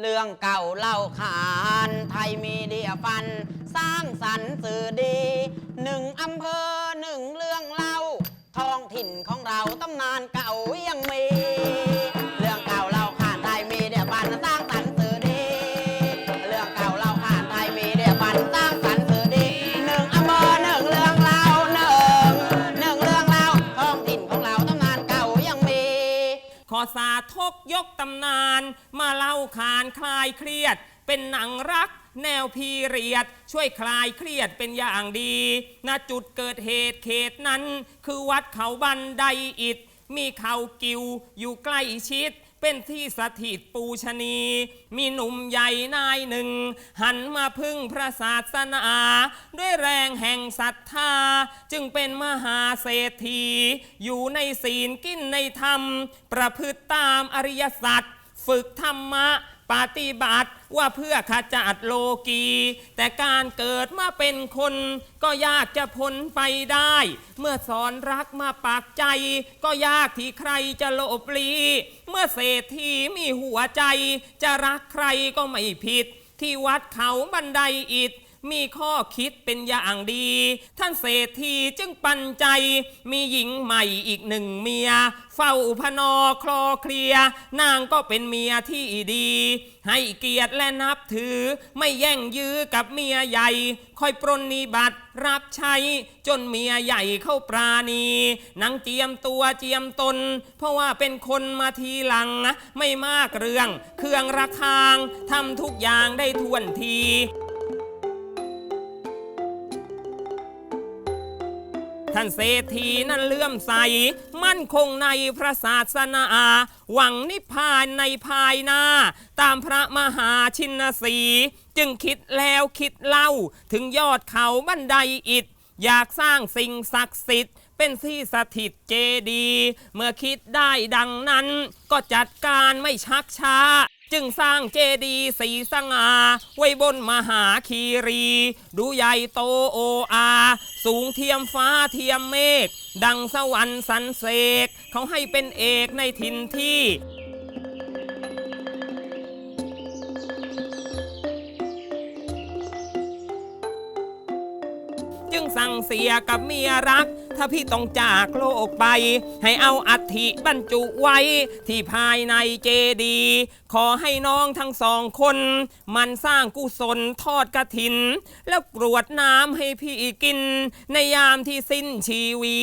เรื่องเก่าเล่าขานไทยมีเดียฟัน สร้างสรรค์สื่อดีหนึ่งอำเภอ ทกยกตำนาน มาเล่าขานคลายเครียด เป็นหนังรักแนวพีเรียด ช่วยคลายเครียดเป็นอย่างดีณจุดเกิดเหตุเขตนั้น คือวัดเขาบันไดอิดมีเขากิวอยู่ใกล้ชิด เป็นที่สถิตปูชนี มีหนุ่มใหญ่นายหนึ่ง หันมาพึ่งพระศาสนา ด้วยแรงแห่งศรัทธา จึงเป็นมหาเศรษฐี อยู่ในศีลกินในธรรม ประพฤติตามอริยสัจฝึกธรรมะ ปฏิบัติว่าเพื่อขจัดโลกี แต่การเกิดมาเป็นคน ก็ยากจะพ้นไปได้ เมื่อสอนรักมาปากใจ ก็ยากที่ใครจะโลบลี เมื่อเศรษฐีมีหัวใจ จะรักใครก็ไม่ผิด ที่วัดเขาบันไดอิฐ มีข้อคิดเป็นอย่างดี ท่านเศรษฐีจึงปันใจ มีหญิงใหม่อีกหนึ่งเมีย เฝ้าพนอคลอเคลีย นางก็เป็นเมียที่ดี ให้เกียรติและนับถือ ไม่แย่งยื้อกับเมียใหญ่ คอยปรนนิบัติรับใช้ จนเมียใหญ่เข้าปราณีนางเจียมตัวเจียมตน เพราะว่าเป็นคนมาทีหลังไม่มากเรื่อง เครื่องระคางทำทุกอย่างได้ทวนที ท่านเศรษฐีนั้นเลื่อมใส มั่นคงในพระศาสนา หวังนิพพานในภายหน้า ตามพระมหาชินสี จึงคิดแล้วคิดเล่า ถึงยอดเขาบันไดอิฐอยากสร้างสิ่งศักดิ์สิทธิ์เป็นที่สถิตเจดี เมื่อคิดได้ดังนั้น ก็จัดการไม่ชักช้า จึงสร้างเจดีย์สีสง่าไว้บนมหาคีรี ดูใหญ่โตโออา สูงเทียมฟ้าเทียมเมฆดังสวรรค์สันเสกเขาให้เป็นเอกในถิ่นที่ สั่งเสียกับเมียรัก ถ้าพี่ต้องจากโลกไป ให้เอาอัฐิบรรจุไว้ ที่ภายในเจดี ขอให้น้องทั้งสองคน มันสร้างกุศลทอดกระถิน แล้วกรวดน้ำให้พี่กิน ในยามที่สิ้นชีวี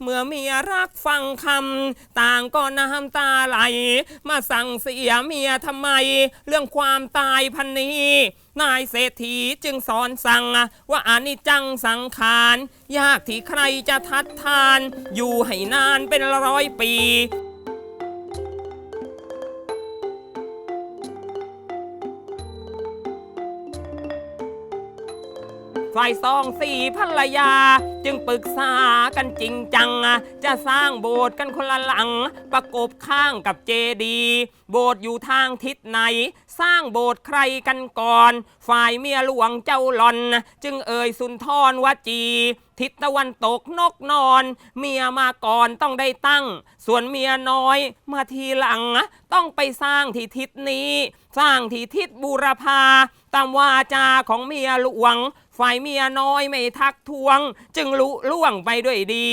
เมื่อเมียรักฟังคำต่างก็น้ำตาไหล มาสั่งเสียเมียทำไม เรื่องความตายพันนี้นายเศรษฐีจึงสอนสั่งว่าอานิจจังสังขาร ยากที่ใครจะทัดทาน อยู่ให้นานเป็นร้อยปี ฝ่ายสองสี่ภรรยา จึงปรึกษากันจริงจัง จะสร้างโบสถ์กันคนละหลัง ประกบข้างกับเจดีย์โบสถ์อยู่ทางทิศไหน สร้างโบสถ์ใครกันก่อน ฝ่ายเมียหลวงเจ้าหลอน จึงเอ่ยสุนทรวจีทิศตะวันตกนกนอน เมียมาก่อนต้องได้ตั้ง ส่วนเมียน้อยมาทีหลัง ต้องไปสร้างที่ทิศนี้ สร้างที่ทิศบูรพาตามวาจาของเมียหลวง ฝ่ายเมียน้อยไม่ทักทวง จึงลุล่วงไปด้วยดี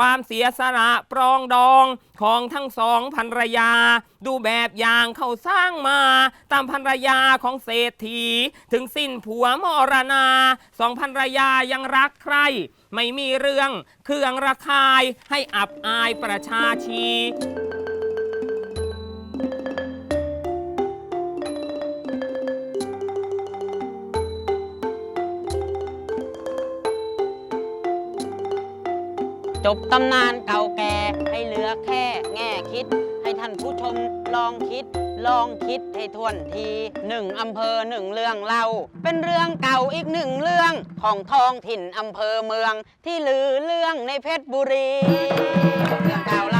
ความเสียสละปรองดองของทั้งสองภรรยา ดูแบบอย่างเขาสร้างมา ตามภรรยาของเศรษฐี ถึงสิ้นผัวมรณาสองภรรยายังรักใคร ไม่มีเรื่องเครื่องระคายให้อับอายประชาชี จบตำนานเก่าแก่ให้เหลือแค่แง่คิด ให้ท่านผู้ชมลองคิด ลองคิดให้ทวนทีหนึ่งอำเภอหนึ่งเรื่องเล่า เป็นเรื่องเก่าอีกหนึ่งเรื่องของท้องถิ่นอำเภอเมืองที่ลือเรื่องในเพชรบุรี เรื่องเก่าเล่า